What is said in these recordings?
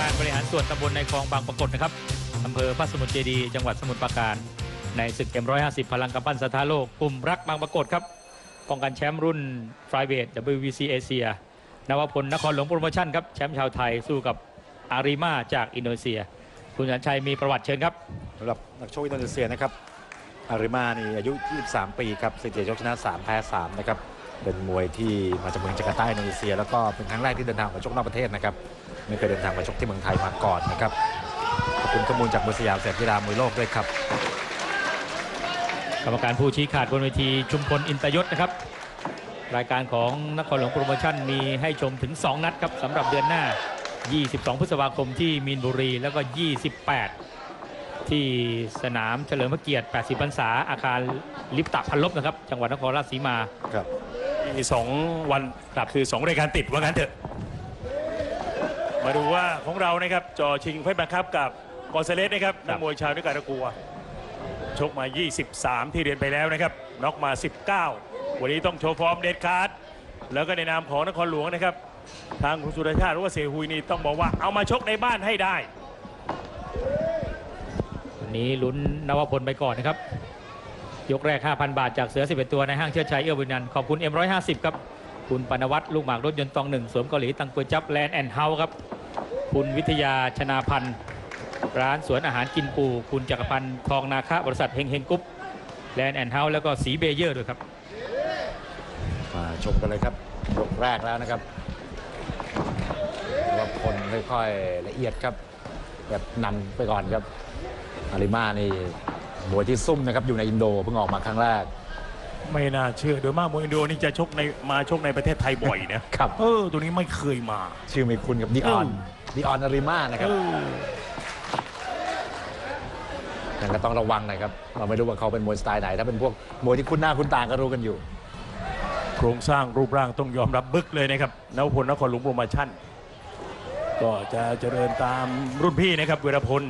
การบริหารส่วนตำบลในคลองบางปรากฏนะครับอำเภอพระสมุทรเจดีย์จังหวัดสมุทรปราการ ในศึก M150 พลังกำปั้นสถานโลกกลุ่มรักบางปรากฏครับป้องกันแชมป์รุ่นฟรายเวท WBC เอเชียนวพลนครหลวงโปรโมชั่นครับแชมป์ชาวไทยสู้กับอารีมาจากอินโดนีเซีย คุณสันชัยมีประวัติเชิญครับสำหรับนักชกอินโดนีเซียนะครับอาริมานี่อายุ 23 ปีครับสถิติชกชนะ 3 แพ้ 3 นะครับ เป็นมวยที่มาจากเมืองจาการ์ตาอินโดนีเซีย แล้วก็เป็นครั้งแรกที่เดินทางมาชกนอกประเทศนะครับไม่เคยเดินทางมาชกที่เมืองไทยมาก่อนนะครับขอบคุณข้อมูลจากมือสยามเสร็จกีฬามวยโลกด้วยครับกรรมการผู้ชี้ขาดบนเวทีชุมพลอินตยศนะครับ รายการของนครหลวงโปรโมชั่นมีให้ชมถึง 2 นัดครับสำหรับเดือนหน้า 22 พฤษภาคมที่มีนบุรีแล้วก็ 28 ที่สนามเฉลิมพระเกียรติ 80 พรรษาอาคารลิปตะพันลบนะครับ จังหวัดนครราชสีมาครับ มีสองวันครับคือสองรายการติดว่างั้นเถอะ มาดูว่าของเรานะครับจอชิงไฟบังคับกับกอนเซเลสนะครับนักมวยชาวนิการากัว ชกมา 23 ที่เรียนไปแล้วนะครับน็อกมา 19 วันนี้ต้องโชว์ฟอร์มเด็ดขาดแล้วก็ในนามของนครหลวงนะครับ ทางคุณสุรชาติหรือว่าเสหุยนี่ต้องบอกว่าเอามาชกในบ้านให้ได้ วันนี้ลุ้นนวพลไปก่อนนะครับ ยกแรก 5,000 บาทจากเสือ 11 ตัวในห้างเชิดชัยเอื้อบุญนันขอบคุณ M150 ครับ คุณปนวัตรลูกหมากรถยนต์ตองหนึ่งสวมเกาหลีตังกวยจับแลนด์แอนด์เฮาส์ครับ คุณวิทยาชนาพันธ์ร้านสวนอาหารกินปู คุณจักรพันธ์ทองนาคะบริษัทเฮงเฮงกุ๊ปแลนด์แอนด์เฮาส์แล้วก็สีเบเยอร์ด้วยครับ มาชมกันเลยครับยกแรกแล้วนะครับว่าพลค่อยๆละเอียดครับ แบบนำไปก่อนครับอาริมานี่ มวยที่ซุ่มนะครับอยู่ในอินโดเพิ่งออกมาครั้งแรก ไม่น่าเชื่อโดยมากมวยอินโดนี่จะชกในมาชกในประเทศไทยบ่อยนะครับ เออตัวนี้ไม่เคยมา ชื่อไม่คุ้นกับดิออนเออดิออนอาริมานะครับเออนั่นก็ต้องระวังหน่อยครับเราไม่รู้ว่าเขาเป็นมวยสไตล์ไหน ถ้าเป็นพวกมวยที่คุ้นหน้าคุ้นตาก็รู้กันอยู่ โครงสร้างรูปร่างต้องยอมรับบึกเลยนะครับนวพลนครหลวงโปรโมชั่นก็จะเจริญตามรุ่นพี่นะครับเวรพล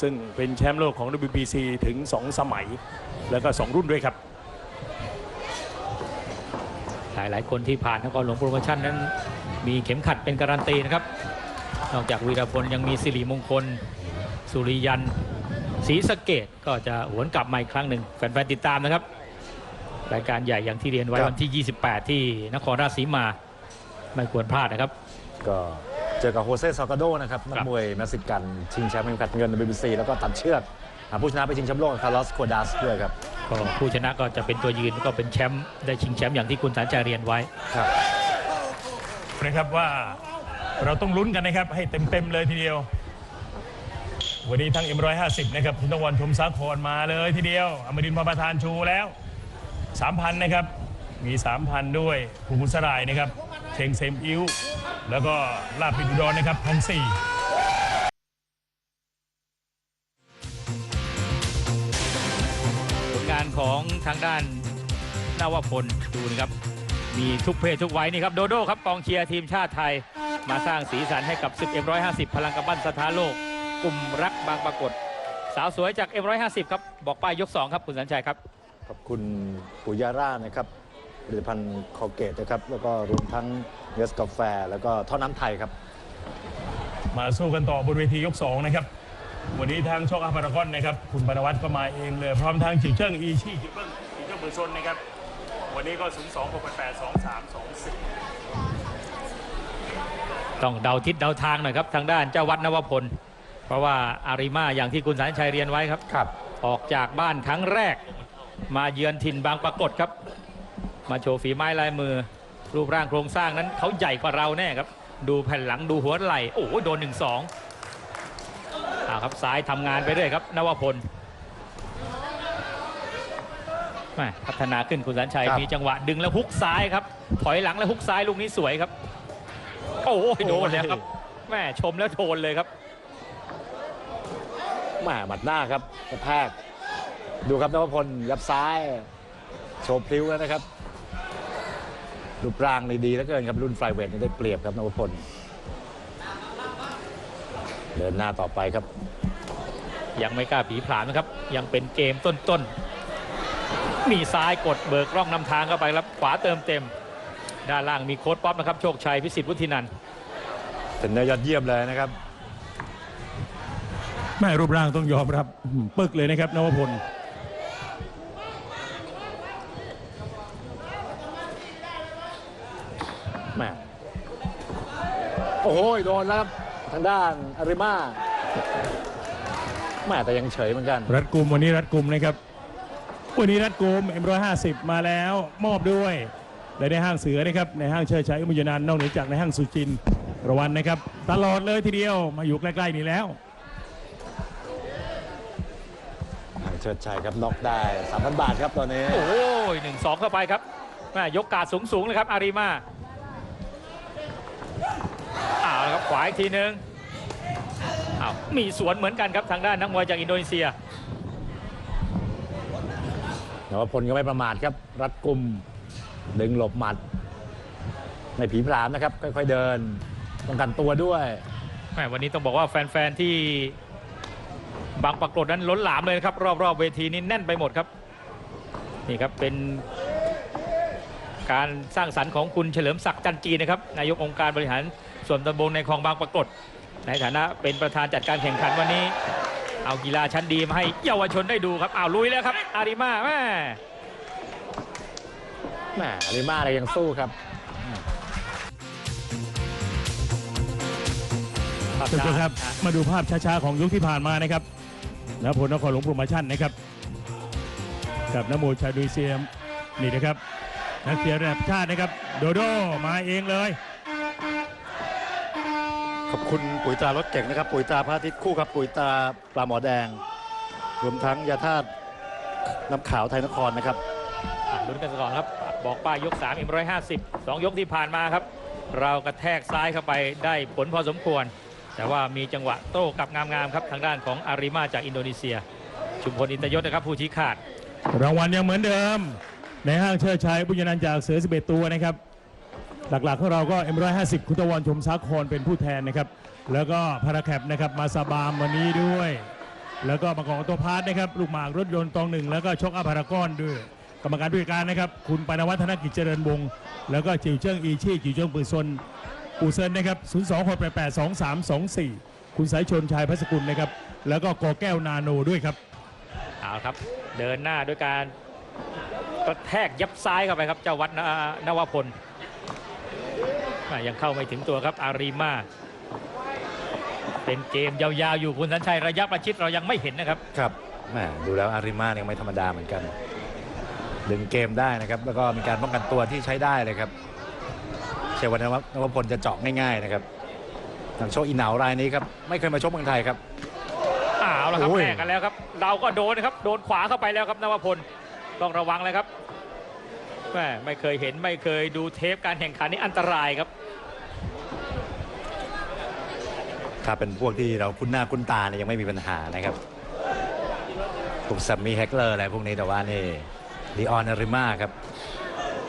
ซึ่งเป็นแชมป์โลกของ WBC ถึง 2 สมัย แล้วก็ 2 รุ่นด้วยครับ หลายหลายๆคนที่ผ่านนครหลวงโปรโมชั่นนั้น มีเข็มขัดเป็นการันตีนะครับ นอกจากวีรพลยังมีสิริมงคล สุริยันศรีสะเกดก็จะหวนกลับมาอีกครั้งหนึ่งแฟนๆติดตามนะครับ รายการใหญ่อย่างที่เรียนไว้ครับวันที่ 28 ที่นครราชสีมาไม่ควรพลาดนะครับ ก็ เจอกับโฮเซซากาโดนะครับนักมวยเม็กซิกัน ชิงแชมป์เข็มขัดเงิน WBC แล้วก็ตัดเชือกหาผู้ชนะไปชิงแชมป์โลกคาร์ลอสโคดัสด้วยครับก็ผู้ชนะก็จะเป็นตัวยืนก็เป็นแชมป์ได้ชิงแชมป์อย่างที่คุณสารใจเรียนไว้ครับนะครับว่าเราต้องลุ้นกันนะครับ ให้เต็มๆเลยทีเดียว วันนี้ทั้ง M150 นะครับคุณตะวันชมสาครมาเลยทีเดียวอมรินทร์พระประธานชูแล้ว 3,000 นะครับ มี 3,000 ด้วยภูมิสรายนะครับ เชงเซมอิ้ว แล้วก็ลาบปิดุดรนะครับพันสี่ผลงานของทางด้านนาวพลดูนะครับ มีทุกเพศทุกวัยนี่ครับ โดโดครับกองเชียร์ทีมชาติไทย มาสร้างสีสันให้กับศึก M150 พลังกำปั้นสถานโลก กลุ่มรักบางปรากฏ สาวสวยจาก M150 ครับ บอกป้ายยก 2 ครับ คุณสัญชัยครับ ขอบคุณปุยาร่านะครับ ผลิตภัณฑ์คอเกตนะครับ แล้วก็รวมทั้งเนสกาแฟ แล้วก็ท่อน้ำไทยครับ มาสู้กันต่อบนเวทียก 2 นะครับ วันนี้ทางช่องอาพารากอนนะครับ คุณปนวัตรก็มาเองเลย พร้อมทางจิวเจิ้งอีชี่จิวเจิ้งจิวเจิ้งเบอร์ซนนะครับ วันนี้ก็ 0 2 6 8 8 2 3 2 4 ต้องเดาทิศเดาทางหน่อยครับ ทางด้านเจ้าวัดนวพล เพราะว่าอาริมาอย่างที่คุณสัญชัยเรียนไว้ครับ ครับ ออกจากบ้านครั้งแรก มาเยือนถิ่นบางปรากฏครับ มาโชว์ฝีไม้ลายมือ รูปร่างโครงสร้างนั้นเขาใหญ่กว่าเราแน่ครับ ดูแผ่นหลังดูหัวไหล่โอ้โหโดนหนึ่งสองอาครับซ้ายทำงานไปเรื่อยครับนวพลแม่พัฒนาขึ้นคุณสันชัยครับมีจังหวะดึงแล้วฮุกซ้ายครับ ถอยหลังแล้วฮุกซ้ายลูกนี้สวยครับ โอ้โหโดนแล้วครับแม่ชมแล้วโดนเลยครับแหม่หมัดหน้าครับกระแทกดูครับนวพลยับซ้าย โชว์พลิ้วแล้วนะครับ รูปร่างนี่ดีเหลือเกินครับรุ่นไฟเวทนี่ได้เปรียบครับนวพลเดินหน้าต่อไปครับ ยังไม่กล้าผีผลามนะครับ ยังเป็นเกมต้นๆ มีซ้ายกดเบิกร่องนำทางเข้าไปครับขวาเติมเต็ม ด้านล่างมีโค้ดป๊อปนะครับ โชคชัยพิสิทธิ์วุฒินันท์เทรนเนอร์ยอดเยี่ยมเลยนะครับแม่รูปร่างต้องยอมรับอื้อหือปึกเลยนะครับนวพล โอ้โหโดนแล้วครับทางด้านอาริมาแม่แต่ยังเฉยเหมือนกัน รัดกลุ่มวันนี้รัดกลุ่มนะครับวันนี้รัดกลุ่ม M150 มาแล้วมอบด้วยและในห้างเสือนะครับในห้างเชิดชัยอุมยนันท์นอกเหนือจากในห้างสุจินทร์ระวันนะครับ ตลอดเลยทีเดียวมาอยู่ใกล้ๆนี่แล้วเชิดชัยครับน็อกได้3,000บาทครับตอนนี้โอ้ยหนึ่งสองเข้าไปครับแม่ยกกาดสูงสูงๆเลยครับอารีมาอ้าวแล้วครับ ขวาอีกทีหนึ่งอ้าวมีสวนเหมือนกันครับทางด้านนักมวยจากอินโดนีเซียแต่ว่าพลก็ไม่ประมาทครับ รัดกลุ่มดึงหลบหมัดไม่ผีพรามนะครับ ค่อยๆเดินป้องกันตัวด้วยแหม่วันนี้ต้องบอกว่าแฟน ๆ ที่บางปรากฏนั้นล้นหลามเลยนะครับ รอบๆเวทีนี้แน่นไปหมดครับ นี่ครับเป็นการสร้างสรรค์ของคุณเฉลิมศักดิ์จันจีนะครับนายกองค์การบริหาร ส่วนตำบลในคลองบางปรากฏ ในฐานะเป็นประธานจัดการแข่งขันวันนี้ เอากีฬาชั้นดีมาให้เยาวชนได้ดูครับอ้าวลุยแล้วครับ อาริมาแม่แหมอาริมาอะไรยังสู้ครับภาพท่านผู้ชมครับช้ามาดูภาพช้าๆของยุคที่ผ่านมานะครับนพลนครหลวงโปรโมชั่นนะครับ กับนโมชาดุยเซียมนี่นะครับนักเตะระดับชาตินะครับ โดโดมาเองเลย ขอบคุณปุ๋ยตรารถเก่งนะครับ ปุ๋ยตราพระอาทิตย์คู่ครับ ปุ๋ยตราปลาหมอแดง รวมทั้งยาธาตุน้ำขาวไทยนครนะครับอะลุ้นกันก่อนครับ บอกป้ายยก3 m 150 2 ยกที่ผ่านมาครับ เรากระแทกซ้ายเข้าไปได้ผลพอสมควร แต่ว่ามีจังหวะโต้กลับงามๆครับ ทางด้านของอาริมาจากอินโดนีเซีย ชุมพลอินตยศนะครับผู้ชี้ขาด รางวัลยังเหมือนเดิม ในห้างเชิดชัยบุญยนันท์จากเสือ 11 ตัวนะครับ หลักๆของเราก็ M150 คุณตะวันชมสาครเป็นผู้แทนนะครับ แล้วก็พาราแคปนะครับมาซาบามวันนี้ด้วย แล้วก็บางกอกตัวพาร์ทนะครับลูกหมากรถยนต์ตองหนึ่งแล้วก็ชกอาพารากอนด้วย กรรมการผู้จัดการนะครับ คุณปานวัฒนกิจเจริญวงศ์แล้วก็จิวเจิ้งอีชี่จิวเจิ้งปืนซนปูเซินนะครับ0 2 6 8 8 2 3 2 4 คุณสายชนชายพัสกุลนะครับ แล้วก็กอแก้วนาโนด้วยครับเอาครับ เดินหน้าด้วยการกระแทกยับซ้ายเข้าไปครับเจ้าวัดนวพล ยังเข้าไม่ถึงตัวครับอารีมาเป็นเกมยาวๆอยู่คุณสัญชัยระยะประชิดเรายังไม่เห็นนะครับครับแหมดูแล้วอาริมายังไม่ธรรมดาเหมือนกัน ดึงเกมได้นะครับ แล้วก็มีการป้องกันตัวที่ใช้ได้เลยครับเชยวันนวนวพลจะเจาะง่ายๆนะครับทางโชคอีเหนารายนี้ครับไม่เคยมาชกเมืองไทยครับอ้าวแล้วครับโอ้ยแลกกันแล้วครับ เราก็โดนนะครับโดนขวาเข้าไปแล้วครับนวพลต้องระวังเลยครับ แม่ไม่เคยเห็นไม่เคยดูเทปการแข่งขันนี่อันตรายครับ ถ้าเป็นพวกที่เราคุ้นหน้าคุ้นตาเนี่ยยังไม่มีปัญหานะครับพวกซัมมี่แฮกเลอร์อะไรพวกนี้แต่ว่านี่ลีออนอาริมาครับ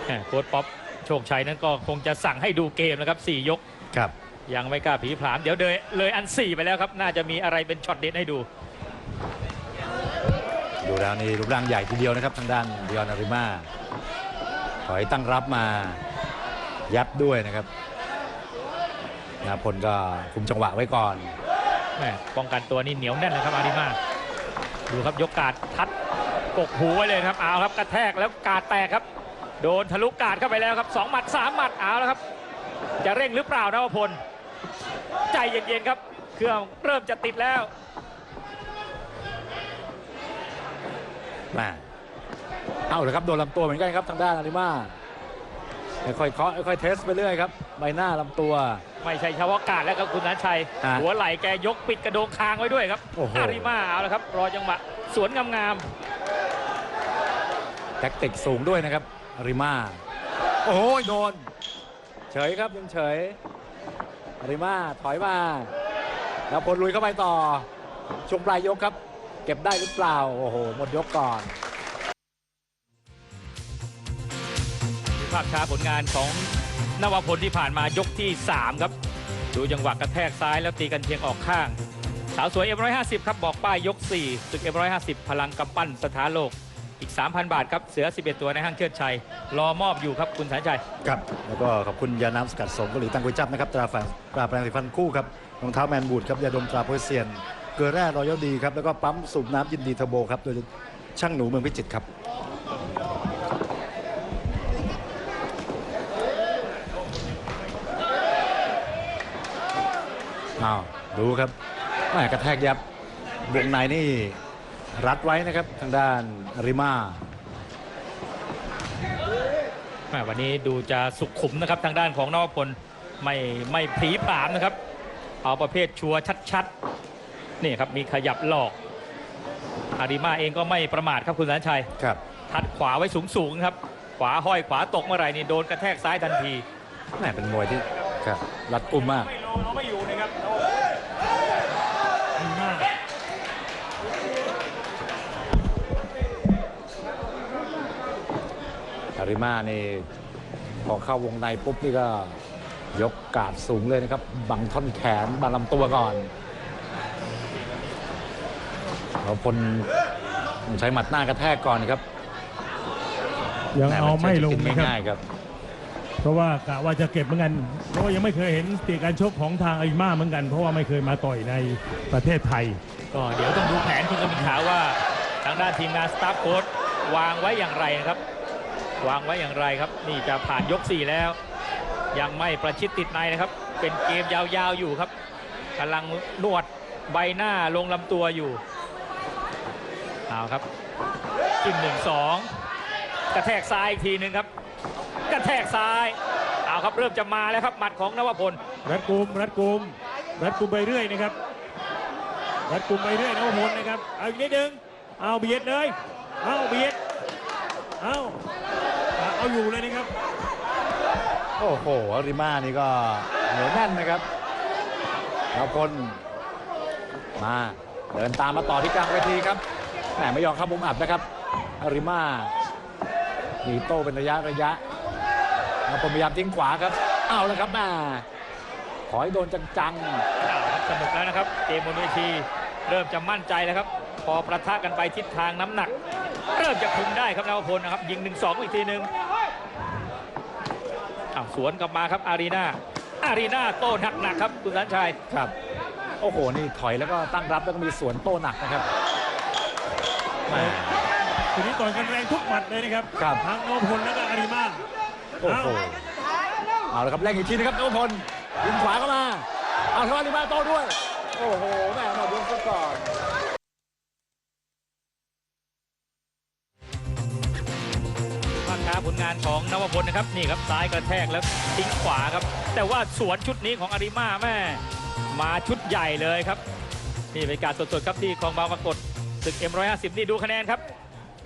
แหม่โค้ชป๊อปโชคชัยนั้นก็คงจะสั่งให้ดูเกมนะครับ4ยกครับ ยังไม่กล้าผีผลามเดี๋ยวเลยเลยอัน 4 ไปแล้วครับ น่าจะมีอะไรเป็นช็อตเด็ดให้ดู ดูแล้วนี่รูปร่างใหญ่ทีเดียวนะครับทางด้านลีออนอาริมา ถอยตั้งรับมา ยับด้วยนะครับนาพลก็คุมจังหวะไว้ก่อนแหม่ป้องกันตัวนี่เหนียวแน่นเลยครับอาริมาดูครับยกกาดทัดกกหูไว้เลยครับเอาครับกระแทกแล้วกาดแตกครับ โดนทะลุกาดเข้าไปแล้วครับสองหมัดสามหมัดเอาแล้วครับ จะเร่งหรือเปล่านวพล ใจเย็นๆครับ เครื่องเริ่มจะติดแล้วมา เอาเลยครับโดนลำตัวเหมือนกันครับทางด้านอาริมาค่อยๆเคาะค่อยๆเทสไปเรื่อยครับใบหน้าลำตัว ไม่ใช่เฉพาะกาดแล้วครับคุณนันชัย ฮะหัวไหล่แกยกปิดกระโดงคางไว้ด้วยครับโอ้โห อาริมาเอาแล้วครับ รอจังหวะสวนงามแท็กติกสูงด้วยนะครับอาริมาโอ้ยโดน เฉยครับยังเฉยอาริมาถอยมาแล้วพลลุยเข้าไปต่อช่วงปลายยกครับ เก็บได้หรือเปล่าโอ้โหหมดยกก่อน ภาพช้าผลงานของนวพลที่ผ่านมายกที่ 3 ครับ ดูจังหวะกระแทกซ้ายแล้วตีกันเพียงออกข้าง สาวสวย M150 ครับบอกป้ายยก 4 ศึก M150 พลังกำปั้นสถานโลกอีก 3,000 บาทครับ เสือ 11 ตัวในห้างเชิดชัย รอมอบอยู่ครับคุณสันชัย ครับ แล้วก็ขอบคุณยาน้ำสกัดสมเกาหลีตังกุยจับนะครับ ตราแฟนตราแปรงสีฟันคู่ครับรองเท้าแมนบูดครับยาดมตราโพเซียน เกลือแร่รอยัลดีครับ แล้วก็ปั๊มสูบน้ำยินดีเทอร์โบครับ โดยช่างหนูเมืองพิจิตรครับ อ้าวดูครับแม่กระแทกยับวงในนี่รัดไว้นะครับทางด้านริมาแม่วันนี้ดูจะสุขุมนะครับทางด้านของนวพลไม่ไม่ผลีผลามนะครับ เอาประเภทชัวร์ชัดๆนี่ครับมีขยับหลอกอาริมาเองก็ไม่ประมาทครับคุณสันชัยครับทัดขวาไว้สูงๆครับขวาห้อยขวาตกเมื่อไหร่นี่โดนกระแทกซ้ายทันทีแม่เป็นมวยที่ครับรัดกุมมากไม่ลงเราไม่อยู่นะครับ ริมานี่พอเข้าวงในปุ๊บนี่ก็ยกกาดสูงเลยนะครับ บังท่อนแขนบังลำตัวก่อนเราพลใช้หมัดหน้ากระแทกก่อนครับ ยังแเอาไม่ลงนนะครับง่ายๆครับ เพราะว่ากะว่าจะเก็บเหมือนกัน เพราะว่ายังไม่เคยเห็นสติการชกของทางอาริมาเหมือนกัน เพราะว่าไม่เคยมาต่อยในประเทศไทย ก็เดี๋ยวต้องดูแผนคุณกมินขาวว่า ทางด้านทีมงานสตาฟโค้ดวางไว้อย่างไรนะครับ วางไว้อย่างไรครับ นี่จะผ่านยก 4 แล้ว ยังไม่ประชิดติดในนะครับ เป็นเกมยาวๆอยู่ครับกำลังนวดใบหน้าลงลำตัวอยู่เอาครับจิ้มหนึ่งสองกระแทกซ้ายอีกทีหนึ่งครับ กระแทกซ้ายเอาครับเริ่มจะมาแล้วครับหมัดของนวพลรัดกุมรัดกุมรัดกุมไปเรื่อยนะครับรัดกุมไปเรื่อยนวพลนะครับเอาอีกนิดนึงเอาเบียดเลยเอาเบียดเอา เอาอยู่เลยนะครับ โอ้โหอาริมานี่ก็เหนียวแน่นนะครับเราพลมาเดินตามมาต่อที่กลางเวทีครับแหมไม่ยอมเข้ามุมอับนะครับอาริมาหนีโต้เป็นระยะระยะเราพลพยายามทิ้งขวาครับเอาแล้วครับแม่ขอให้โดนจังเอาครับสนุกแล้วนะครับเกมบนเวทีเริ่มจะมั่นใจแล้วครับ พอประทะกันไปทิศทางน้ำหนัก เริ่มจะคุมได้ครับนวพลนะครับ ยิง1 2อีกทีหนึ่งอ้าวสวนกลับมาครับอารีนาอารีนาโต้หนักๆครับคุณสันชัยๆครับ โอ้โห นี่ถอยแล้วก็ตั้งรับแล้วก็มีสวนโต้หนักนะครับแหมทีนี้ต่อยกันแรงทุกหมัดเลยนะครับครับ ทั้งนพพลแล้วก็อาริมาโอ้โห เอาละครับแรงอีกทีนะครับนพพลยิงขวาเข้ามา เอาทว่าลิมาโต้ด้วย โอ้โห แม่หมดยกซะก่อน ช้าผลงานของนวพลนะครับนี่ครับซ้ายกระแทกแล้วทิ้งขวาครับ แต่ว่าสวนชุดนี้ของอาริมาแม่มาชุดใหญ่เลยครับนี่เป็นการสดๆครับที่คลองบางปรากฏศึก M150 นี่ดูคะแนนครับ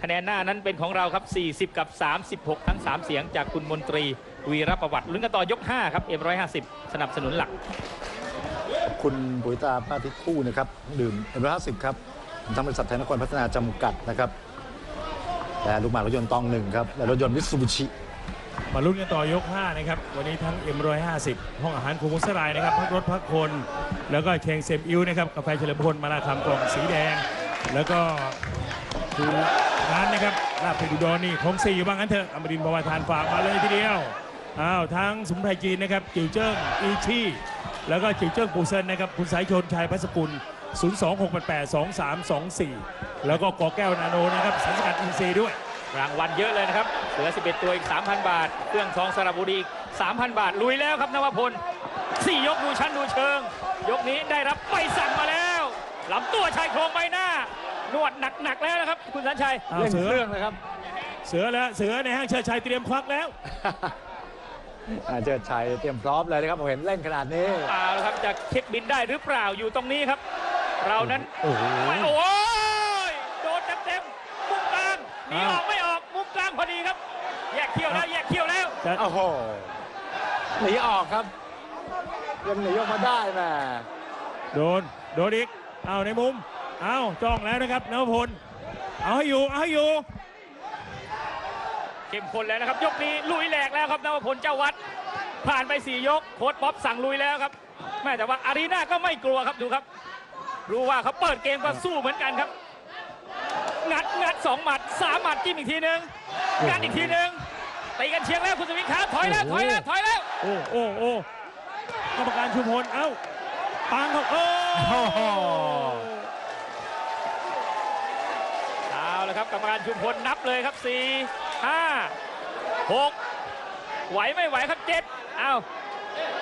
คะแนนหน้านั้นเป็นของเราครับ 40 กับ 36 ทั้ง 3 เสียงจากคุณมนตรี วีรประวัติลุ้นกันต่อยก 5 ครับ M150 สนับสนุนหลัก คุณปุ๋ยตาป้าทิศคู่นะครับ ดื่มเอ็มร้อยห้าสิบครับทางบริษัทไทยนครพัฒนาจำกัดนะครับ และลูกหมากรถยนต์ตองหนึ่งครับและรถยนต์มิตซูบิชิมาลุ้นกันต่อยก 5 นะครับ วันนี้ทั้ง M150 ห้องอาหารคูมุสลายนะครับ พักรถพักคน แล้วก็เชงเซมอิวนะครับ กาแฟเฉลิมพลมาลาคำกล่องสีแดง แล้วก็คือร้านนะครับลาบเป็ดอุดรนี่ของสี่ว่างั้นเถอะอมรินทร์บวรทานฝากมาเลยทีเดียวอ้าวทั้งสมุนไพรจีนนะครับจิ๋วเจิ้งอีชี่แล้วก็จิ๋วเจิ้งปูเซินนะครับคุณสายชนชัยพัสกุล 026882324 แล้วก็กอแก้วนาโนนะครับสังกัดอินซีย์ด้วย รางวัลเยอะเลยนะครับ เสือ 11 ตัวอีก 3,000 บาท เครื่องทองสระบุรีอีก 3,000 บาท ลุยแล้วครับนวพลสี่ยกดูชั้นดูเชิง ยกนี้ได้รับใบสั่งมาแล้วลำตัวชายโครงใบหน้า นวดหนักๆแล้วนะครับ คุณสันชัยอ้าวเล่นเสือเครื่องนะครับ เสือแล้วเสือในห้างเชิดชัยเตรียมควักแล้วอ่าเจิดชัยเตรียมพร้อมเลยนะครับผมเห็นเล่นขนาดนี้เอาละครับจะเช็คบินได้หรือเปล่าอยู่ตรงนี้ครับ เรานั้นโอ้โหไม่โอ้ยโดนเต็มๆมุมกลางหนีออกไม่ออกมุมกลางพอดีครับ แยกเขี้ยวแล้วแยกเขี้ยวแล้วโอ้โหหนีออกครับยังหนีออกมาได้แม่โดนโดนอีกเอาในมุมเอาจ้องแล้วนะครับนวพลเอาให้อยู่เอาให้อยู่เข้มข้นแล้วนะครับ ยกนี้ลุยแหลกแล้วครับนวพลเจ้าวัด ผ่านไป4ยกโค้ดป๊อปสั่งลุยแล้วครับแม่แต่ว่าอารีนาก็ไม่กลัวครับดูครับ รู้ว่าเขาเปิดเกมก็สู้เหมือนกันครับงัดงัดสองหมัดสามหมัดจิ้มอีกทีหนึ่งงัดอีกทีหนึ่งตีกันเชียงแล้วคุณสวิงครับถอยแล้วถอยแล้วถอยแล้วโอ้โอ้โอ้กรรมการชุมพลเอ้าปังเขาเออเอาละครับกรรมการชุมพลนับเลยครับสี่ห้าหกไหวไม่ไหวครับเจ็ดเอา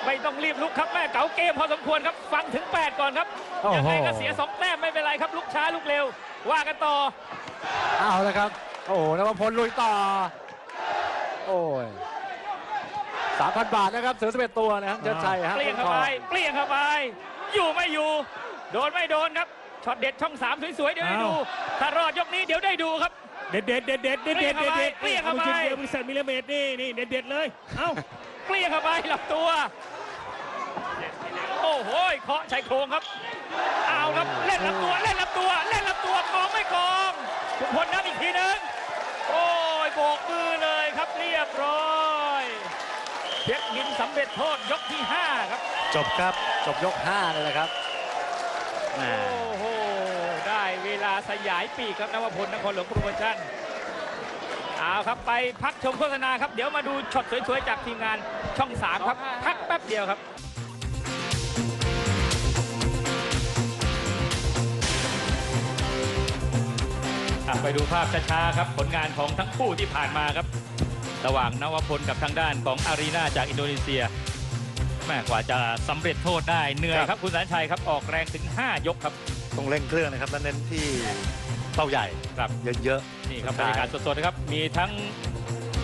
ไม่ต้องรีบลุกครับแม่เก๋าเกมพอสมควรครับฟังถึง 8 ก่อนครับยังไงก็เสีย2แต้มไม่เป็นไรครับลุกช้าลุกเร็ว ว่ากันต่อเอาละครับ โอ้โหนวพลลุยต่อ โอ้ยสามพันบาทนะครับเสือสิเป็ดตัวนะครับเจ้าชัยฮะเปลี่ยนเข้าไปเปลี่ยนเข้าไป อยู่ไม่อยู่ โดนไม่โดนครับช็อตเด็ดช่องสามสวยๆเดี๋ยวได้ดูถ้ารอดยกนี้เดี๋ยวได้ดูครับเด็ดเด็ดเด็ดเด็ดเด็ดเด็ดเด็ดเปลี่ยนเข้าไปเปลี่ยนเข้าไปมิลเลเมตรนี่นี่เด็ดเด็ดเลยเอ้า เปลี่ยนเข้าไปหลับตัว โอ้โหเคาะชายโครงครับ เอาครับเล่นลำตัวเล่นลำตัว เล่นลำตัวกองไม่กองทุกคนนับอีกทีหนึงโอ้ยโบกมือเลยครับเรียบร้อยเพชรหินสำเร็จโทษยกที่ 5 ครับ จบครับจบยก5เลยนะครับแหมโอ้โหได้เวลาสยายปีกครับนวพลนครหลวงโปรโมชั่น เอาครับไปพักชมโฆษณาครับ เดี๋ยวมาดูช็อตสวยๆ จากทีมงานช่อง 3 ครับ พักแป๊บเดียวครับอะไปดูภาพช้าๆครับ ผลงานของทั้งคู่ที่ผ่านมาครับ ระหว่างนวพลกับทางด้านของอารีนาจากอินโดนีเซียแม่กว่าจะสำเร็จโทษได้เหนื่อยครับคุณสันชัยครับออกแรงถึง 5 ยกครับต้องเร่งเครื่องนะครับ แล้วเน้นที่ เป้าใหญ่ครับ เยอะนี่ครับบใช่รรยากาศสดๆนะครับ มีทั้ง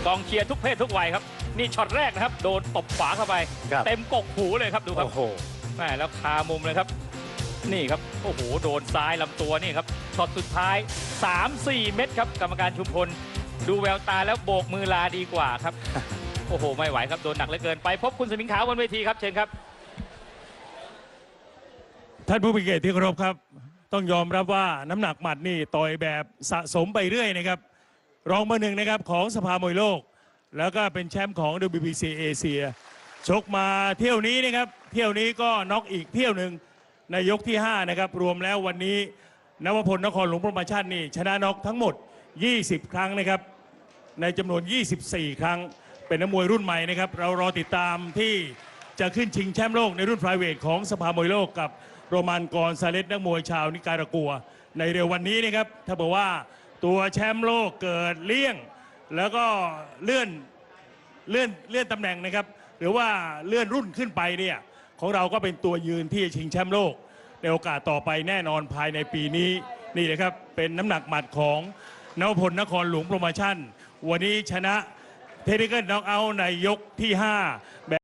กองเชียร์ทุกเพศทุกวัยครับ นี่ช็อตแรกนะครับ โดนตบขวาเข้าไปๆครับเต็มกกหูเลยครับดูครับโอ้โหแม่แล้วคามุมเลยครับ นี่ครับ โอ้โห โดนซ้ายลำตัวนี่ครับ ช็อตสุดท้าย 3-4 เม็ดครับ กรรมการชุมพล ดูแววตาแล้วโบกมือลาดีกว่าครับ โอ้โห ไม่ไหวครับ โดนหนักเหลือเกิน ไปพบคุณสมิงขาวบนเวทีครับ เชิญครับ ท่านผู้มีเกียรติที่เคารพครับ ต้องยอมรับว่าน้ำหนักหมัดนี่ต่อยแบบสะสมไปเรื่อยนะครับ รองเบอร์หนึ่งนะครับของสภามวยโลก แล้วก็เป็นแชมป์ของ WBC เอเชียชกมาเที่ยวนี้นะครับ เที่ยวนี้ก็น็อกอีกเที่ยวหนึ่งในยกที่ 5 นะครับ รวมแล้ววันนี้นวพลนครหลวงโปรโมชั่นนี่ชนะน็อกทั้งหมด 20 ครั้งนะครับ ในจำนวน 24 ครั้ง เป็นนักมวยรุ่นใหม่นะครับ เรารอติดตามที่จะขึ้นชิงแชมป์โลกในรุ่นไฟเวทของสภามวยโลกกับ โรมันกอนซาเลสนักมวยชาวนิการากัว ในเร็ววันนี้นะครับ ถ้าบอกว่าตัวแชมป์โลกเกิดเลี่ยง แล้วก็เลื่อนเลื่อนเลื่อนตำแหน่งนะครับ หรือว่าเลื่อนรุ่นขึ้นไปเนี่ยของเราก็เป็นตัวยืนที่จะชิงแชมป์โลก ในโอกาสต่อไปแน่นอนภายในปีนี้นี่นะครับเป็นน้ำหนักหมัดของนวพลนครหลวงโปรโมชั่น วันนี้ชนะเทคนิคน็อกเอาท์ในยกที่5แบบ